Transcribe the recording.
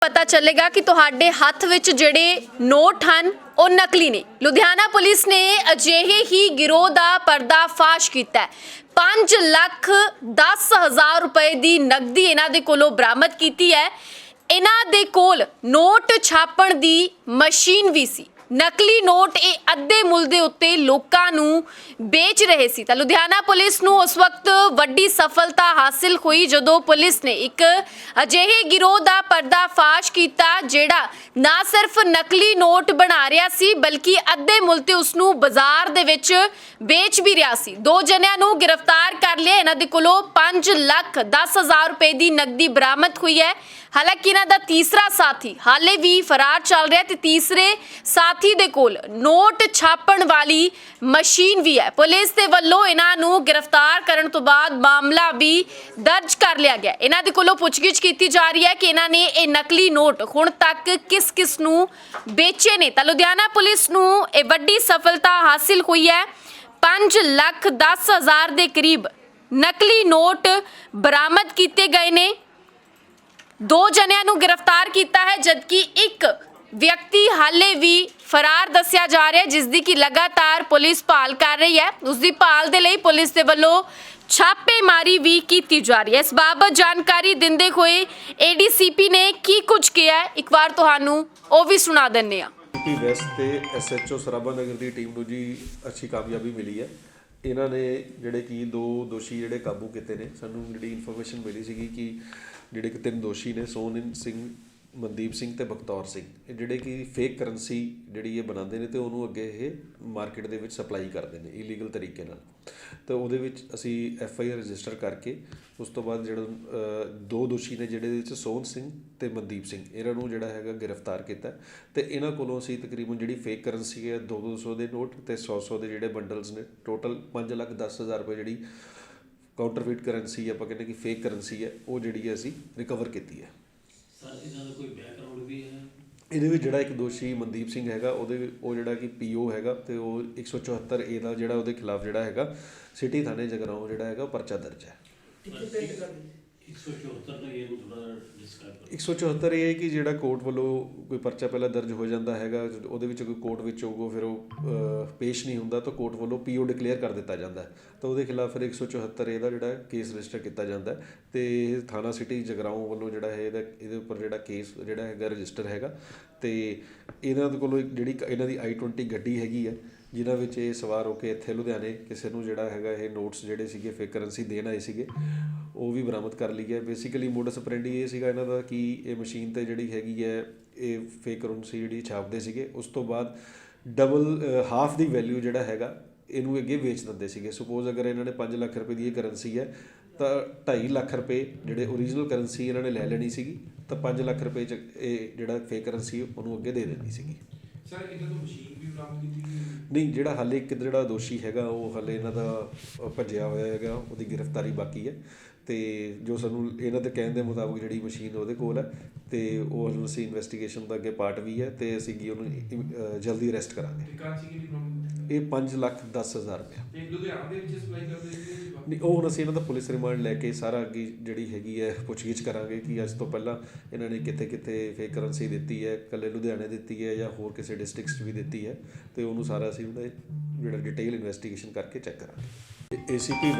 ਪਤਾ ਚੱਲੇਗਾ ਕਿ ਤੁਹਾਡੇ ਹੱਥ ਵਿੱਚ ਜਿਹੜੇ ਨੋਟ ਹਨ, ਉਹ ਨਕਲੀ ਨੇ। ਲੁਧਿਆਣਾ ਪੁਲਿਸ ਨੇ ਅਜਿਹੇ ਹੀ ਗਿਰੋਹ ਦਾ ਪਰਦਾਫਾਸ਼ ਕੀਤਾ ਹੈ। 5 ਲੱਖ 10 ਹਜ਼ਾਰ ਰੁਪਏ ਦੀ ਨਕਦੀ ਇਹਨਾਂ ਦੇ ਕੋਲੋਂ ਬਰਾਮਦ ਕੀਤੀ ਹੈ। ਇਹਨਾਂ ਦੇ ਕੋਲ ਨੋਟ ਛਾਪਣ ਦੀ ਮਸ਼ੀਨ ਵੀ ਸੀ। ਨਕਲੀ ਨੋਟ ਇਹ ਅੱਧੇ ਮੁੱਲ ਦੇ ਉੱਤੇ ਲੋਕਾਂ ਨੂੰ ਵੇਚ ਰਹੇ ਸੀ। ਤਾਂ ਲੁਧਿਆਣਾ ਪੁਲਿਸ ਨੂੰ ਉਸ ਵਕਤ ਵੱਡੀ ਸਫਲਤਾ ਹਾਸਿਲ ਹੋਈ ਜਦੋਂ ਪੁਲਿਸ ਨੇ ਇੱਕ ਅਜਿਹੇ ਗਿਰੋਹ ਦਾ ਪਰਦਾਫਾਸ਼ ਕੀਤਾ ਜਿਹੜਾ ਨਾ ਸਿਰਫ ਨਕਲੀ ਨੋਟ ਬਣਾ ਰਿਹਾ ਸੀ, ਬਲਕਿ ਅੱਧੇ ਮੁੱਲ ਤੇ ਉਸ ਨੂੰ ਬਾਜ਼ਾਰ ਦੇ ਵਿੱਚ ਵੇਚ ਵੀ ਰਿਹਾ ਸੀ। ਦੋ ਜਣਿਆਂ ਨੂੰ ਗ੍ਰਿਫਤਾਰ ਕਰ ਲਿਆ। ਇਹਨਾਂ ਦੇ ਕੋਲੋਂ 5 ਲੱਖ 10 ਹਜ਼ਾਰ ਰੁਪਏ ਦੀ ਨਕਦੀ ਬਰਾਮਦ ਹੋਈ ਹੈ। ਹਾਲਾਂਕਿ ਇਹਨਾਂ ਦਾ ਤੀਸਰਾ ਸਾਥੀ ਹਾਲੇ ਵੀ ਫਰਾਰ ਚੱਲ ਰਿਹਾ ਤੇ ਤੀਸਰੇ ਸਾਥੀ ਦੇ ਕੋਲ ਨੋਟ ਛਾਪਣ ਵਾਲੀ ਮਸ਼ੀਨ ਵੀ ਹੈ। ਪੁਲਿਸ ਦੇ ਵੱਲੋਂ ਇਹਨਾਂ ਨੂੰ ਗ੍ਰਿਫਤਾਰ ਕਰਨ ਤੋਂ ਬਾਅਦ ਮਾਮਲਾ ਵੀ ਦਰਜ ਕਰ ਲਿਆ ਗਿਆ। ਇਹਨਾਂ ਦੇ ਕੋਲੋਂ ਪੁੱਛਗਿੱਛ ਕੀਤੀ ਜਾ ਰਹੀ ਹੈ ਕਿ ਇਹਨਾਂ ਨੇ ਇਹ ਨਕਲੀ ਨੋਟ ਹੁਣ ਤੱਕ ਕਿਸ ਕਿਸ ਨੂੰ ਵੇਚੇ ਨੇ। ਤਾਂ ਲੁਧਿਆਣਾ ਪੁਲਿਸ ਨੂੰ ਇਹ ਵੱਡੀ ਸਫਲਤਾ ਹਾਸਿਲ ਹੋਈ ਹੈ। 5 ਲੱਖ 10 ਹਜ਼ਾਰ ਦੇ ਕਰੀਬ ਨਕਲੀ ਨੋਟ ਬਰਾਮਦ ਕੀਤੇ ਗਏ ਨੇ। ਦੋ ਜਣਿਆਂ ਨੂੰ ਗ੍ਰਿਫਤਾਰ ਕੀਤਾ ਹੈ, ਜਦਕਿ ਇੱਕ ਵਿਅਕਤੀ ਹਾਲੇ ਵੀ ਫਰਾਰ ਦੱਸਿਆ ਜਾ ਰਿਹਾ ਜਿਸ ਦੀ ਕਿ ਲਗਾਤਾਰ ਪੁਲਿਸ ਭਾਲ ਕਰ ਰਹੀ ਹੈ। ਉਸ ਦੀ ਭਾਲ ਦੇ ਲਈ ਪੁਲਿਸ ਦੇ ਵੱਲੋਂ ਛਾਪੇਮਾਰੀ ਵੀ ਕੀਤੀ ਜਾ ਰਹੀ ਹੈ। ਇਸ ਬਾਬਤ ਜਾਣਕਾਰੀ ਦਿੰਦੇ ਹੋਏ ਏਡੀਸੀਪੀ ਨੇ ਕੀ ਕੁਝ ਕਿਹਾ ਇੱਕ ਵਾਰ ਤੁਹਾਨੂੰ ਉਹ ਵੀ ਸੁਣਾ ਦਿੰਨੇ ਆ ਪੀ ਵੈਸਟ ਤੇ ਐਸਐਚਓ ਸਰਾਭਾ ਨਗਰ ਦੀ ਟੀਮ ਨੂੰ ਜੀ ਅੱਛੀ ਕਾਮਯਾਬੀ ਮਿਲੀ ਹੈ। ਇਹਨਾਂ ਨੇ ਜਿਹੜੇ ਕਿ ਦੋ ਦੋਸ਼ੀ ਜਿਹੜੇ ਕਾਬੂ ਕੀਤੇ ਨੇ, ਸਾਨੂੰ ਜਿਹੜੀ ਇਨਫੋਰਮੇਸ਼ਨ ਮਿਲੀ ਸੀਗੀ ਕਿ ਜਿਹੜੇ ਕਿ ਤਿੰਨ ਦੋਸ਼ੀ ਨੇ ਸੋਨਨ ਸਿੰਘ ਮਨਦੀਪ ਸਿੰਘ ਤੇ ਬਖਤੌਰ ਸਿੰਘ। ਇਹ ਜਿਹੜੇ ਕਿ ਫੇਕ ਕਰੰਸੀ ਜਿਹੜੀ ਇਹ ਬਣਾਉਂਦੇ ਨੇ ਤੇ ਉਹਨੂੰ ਅੱਗੇ ਇਹ ਮਾਰਕੀਟ ਦੇ ਵਿੱਚ ਸਪਲਾਈ ਕਰਦੇ ਨੇ ਇਲੀਗਲ ਤਰੀਕੇ ਨਾਲ। ਤੇ ਉਹਦੇ ਵਿੱਚ ਅਸੀਂ ਐਫ ਆਈ ਆਰ ਰਜਿਸਟਰ ਕਰਕੇ ਉਸ ਤੋਂ ਬਾਅਦ ਜਿਹੜਾ ਦੋ ਦੋਸ਼ੀ ਨੇ ਜਿਹੜੇ ਵਿੱਚ ਸੋਨ ਸਿੰਘ ਤੇ ਮਨਦੀਪ ਸਿੰਘ, ਇਹਨਾਂ ਨੂੰ ਜਿਹੜਾ ਹੈਗਾ ਗ੍ਰਿਫਤਾਰ ਕੀਤਾ ਤੇ ਇਹਨਾਂ ਕੋਲੋਂ ਅਸੀਂ ਤਕਰੀਬਨ ਜਿਹੜੀ ਫੇਕ ਕਰੰਸੀ ਹੈ 2-200 ਦੇ ਨੋਟ ਤੇ 100-100 ਦੇ ਜਿਹੜੇ ਬੰਡਲਸ ਨੇ ਟੋਟਲ 5 ਲੱਖ 10 ਹਜ਼ਾਰ ਰੁਪਏ ਜਿਹੜੀ ਕਾਊਂਟਰਫੀਟ ਕਰੰਸੀ ਆਪਾਂ ਕਹਿੰਦੇ ਕਿ ਫੇਕ ਕਰੰਸੀ ਹੈ, ਉਹ ਜਿਹੜੀ ਹੈ ਅਸੀਂ ਰਿਕਵਰ ਕੀਤੀ ਹੈ। ਸਰ ਇਹਨਾਂ ਦਾ ਕੋਈ ਬੈਕਗ੍ਰਾਉਂਡ ਵੀ ਹੈ? ਇਹਦੇ ਵਿੱਚ ਜਿਹੜਾ ਇੱਕ ਦੋਸ਼ੀ ਮਨਦੀਪ ਸਿੰਘ ਹੈਗਾ ਉਹਦੇ ਉਹ ਜਿਹੜਾ ਕਿ ਪੀਓ ਹੈਗਾ ਤੇ ਉਹ 174 ਏ ਦਾ ਜਿਹੜਾ ਉਹਦੇ ਖਿਲਾਫ ਜਿਹੜਾ ਹੈਗਾ ਸਿਟੀ ਥਾਣੇ ਜਗਰਾਉਂ ਜਿਹੜਾ ਹੈਗਾ ਪਰਚਾ ਦਰਜ ਹੈ। 174 ਦਾ ਇਹ ਨੂੰ ਥੋੜਾ ਡਿਸਕ੍ਰਾਈਬ 174 ਇਹ ਹੈ ਕਿ ਜਿਹੜਾ ਕੋਰਟ ਵੱਲੋਂ ਕੋਈ ਪਰਚਾ ਪਹਿਲਾਂ ਦਰਜ ਹੋ ਜਾਂਦਾ ਹੈਗਾ ਉਹਦੇ ਵਿੱਚ ਕੋਈ ਕੋਰਟ ਵਿੱਚ ਹੋਊਗਾ, ਫਿਰ ਉਹ ਪੇਸ਼ ਨਹੀਂ ਹੁੰਦਾ, ਤਾਂ ਕੋਰਟ ਵੱਲੋਂ ਪੀਓ ਡਿਕਲੇਅਰ ਕਰ ਦਿੱਤਾ ਜਾਂਦਾ ਤਾਂ ਉਹਦੇ ਖਿਲਾਫ ਫਿਰ 174 ਇਹ ਦਾ ਜਿਹੜਾ ਕੇਸ ਰਜਿਸਟਰ ਕੀਤਾ ਜਾਂਦਾ ਹੈ ਤੇ ਇਹ ਥਾਣਾ ਸਿਟੀ ਜਗਰਾਉਂ ਵੱਲੋਂ ਜਿਹੜਾ ਹੈ ਇਹਦਾ, ਇਹਦੇ ਉੱਪਰ ਜਿਹੜਾ ਕੇਸ ਜਿਹੜਾ ਹੈਗਾ ਰਜਿਸਟਰ ਹੈਗਾ। ਤੇ ਇਹਨਾਂ ਦੇ ਕੋਲੋਂ ਇੱਕ ਜਿਹੜੀ ਇਹਨਾਂ ਦੀ i20 ਗੱਡੀ ਹੈਗੀ ਹੈ, ਜਿਨ੍ਹਾਂ ਵਿੱਚ ਇਹ ਸਵਾਰ ਹੋ ਕੇ ਇੱਥੇ ਲੁਧਿਆਣੇ ਕਿਸੇ ਨੂੰ ਜਿਹੜਾ ਹੈਗਾ ਇਹ ਨੋਟਸ ਜਿਹੜੇ ਸੀਗੇ ਫੇਕ ਕਰੰਸੀ ਦੇਣ ਆਏ ਸੀਗੇ। ਉਹ ਵੀ ਬਰਾਮਦ ਕਰ ਲਈ ਹੈ। ਬੇਸਿਕਲੀ ਮੋਡਸ ਆਪਰੈਂਡੀ ਇਹ ਸੀਗਾ ਇਹਨਾਂ ਦਾ ਕਿ ਇਹ ਮਸ਼ੀਨ ਤੇ ਜਿਹੜੀ ਹੈਗੀ ਹੈ, ਇਹ ਫੇਕ ਕਰੰਸੀ ਜਿਹੜੀ ਛਾਪਦੇ ਸੀਗੇ। ਉਸ ਤੋਂ ਬਾਅਦ ਡਬਲ ਹਾਫ ਦੀ ਵੈਲਿਊ ਜਿਹੜਾ ਹੈਗਾ, ਇਹਨੂੰ ਅੱਗੇ ਵੇਚ ਦਿੰਦੇ ਸੀਗੇ। ਸਪੋਜ਼ ਅਗਰ ਇਹਨਾਂ ਨੇ 5 ਲੱਖ ਰੁਪਏ ਦੀ ਇਹ ਕਰੰਸੀ ਹੈ, ਤਾਂ 2.5 ਲੱਖ ਰੁਪਏ ਜਿਹੜੇ ਓਰੀਜਨਲ ਕਰੰਸੀ ਇਹਨਾਂ ਨੇ ਲੈ ਲੈਣੀ ਸੀਗੀ, ਤਾਂ 5 ਲੱਖ ਰੁਪਏ ਚ ਇਹ ਜਿਹੜਾ ਫੇਕ ਕਰੰਸੀ ਉਹਨੂੰ ਅੱਗੇ ਦੇ ਦੇਣੀ ਸੀਗੀ। ਸਰ ਇਹਨਾਂ ਤੋਂ ਮਸ਼ੀਨ ਨਹੀਂ ਜਿਹੜਾ ਹਾਲੇ ਇੱਕ ਜਿਹੜਾ ਦੋਸ਼ੀ ਹੈਗਾ ਉਹ ਹਾਲੇ ਇਹਨਾਂ ਦਾ ਭੱਜਿਆ ਹੋਇਆ ਹੈਗਾ ਉਹਦੀ ਗ੍ਰਿਫਤਾਰੀ ਬਾਕੀ ਹੈ। ਤੇ ਜੋ ਸਾਨੂੰ ਇਹਨਾਂ ਦੇ ਕਹਿਣ ਦੇ ਮੁਤਾਬਕ ਜਿਹੜੀ ਮਸ਼ੀਨ ਉਹਦੇ ਕੋਲ ਹੈ ਤੇ ਉਹ ਹੁਣ ਅਸੀਂ ਇਨਵੈਸਟੀਗੇਸ਼ਨ ਦਾ ਅੱਗੇ ਪਾਰਟ ਵੀ ਹੈ ਤੇ ਅਸੀਂ ਕੀ ਉਹਨੂੰ ਜਲਦੀ ਅਰੈਸਟ ਕਰਾਂਗੇ। ਇਹ 5 ਲੱਖ 10 ਹਜ਼ਾਰ ਰੁਪਇਆ। ਤੇ ਲੁਧਿਆਣਾ ਦੇ ਵਿੱਚ ਸਪਲਾਈ ਕਰਦੇ ਸੀ? ਨਹੀਂ ਉਹ ਹੁਣ ਅਸੀਂ ਇਹਨਾਂ ਦਾ ਪੁਲਿਸ ਰਿਮਾਂਡ ਲੈ ਕੇ ਸਾਰਾ ਅੱਗੇ ਜਿਹੜੀ ਹੈਗੀ ਹੈ ਪੁੱਛਗਿੱਛ ਕਰਾਂਗੇ ਕਿ ਅੱਜ ਤੋਂ ਪਹਿਲਾਂ ਇਹਨਾਂ ਨੇ ਕਿੱਥੇ ਕਿੱਥੇ ਫੇਕ ਕਰੰਸੀ ਦਿੱਤੀ ਹੈ ਕੱਲੇ ਲੁਧਿਆਣੇ ਦਿੱਤੀ ਹੈ ਜਾਂ ਹੋਰ ਕਿਸੇ ਡਿਸਟ੍ਰਿਕਟਸ ਵੀ ਦਿੱਤੀ ਹੈ। ਤੇ ਉਹਨੂੰ ਸਾਰਾ ਅਸੀਂ ਉਹਦਾ ਜਿਹੜਾ ਡਿਟੇਲ ਇਨਵੈਸਟੀਗੇਸ਼ਨ ਕਰਕੇ ਚੈੱਕ ਕਰਾਂਗੇ। ਏਸੀਪੀ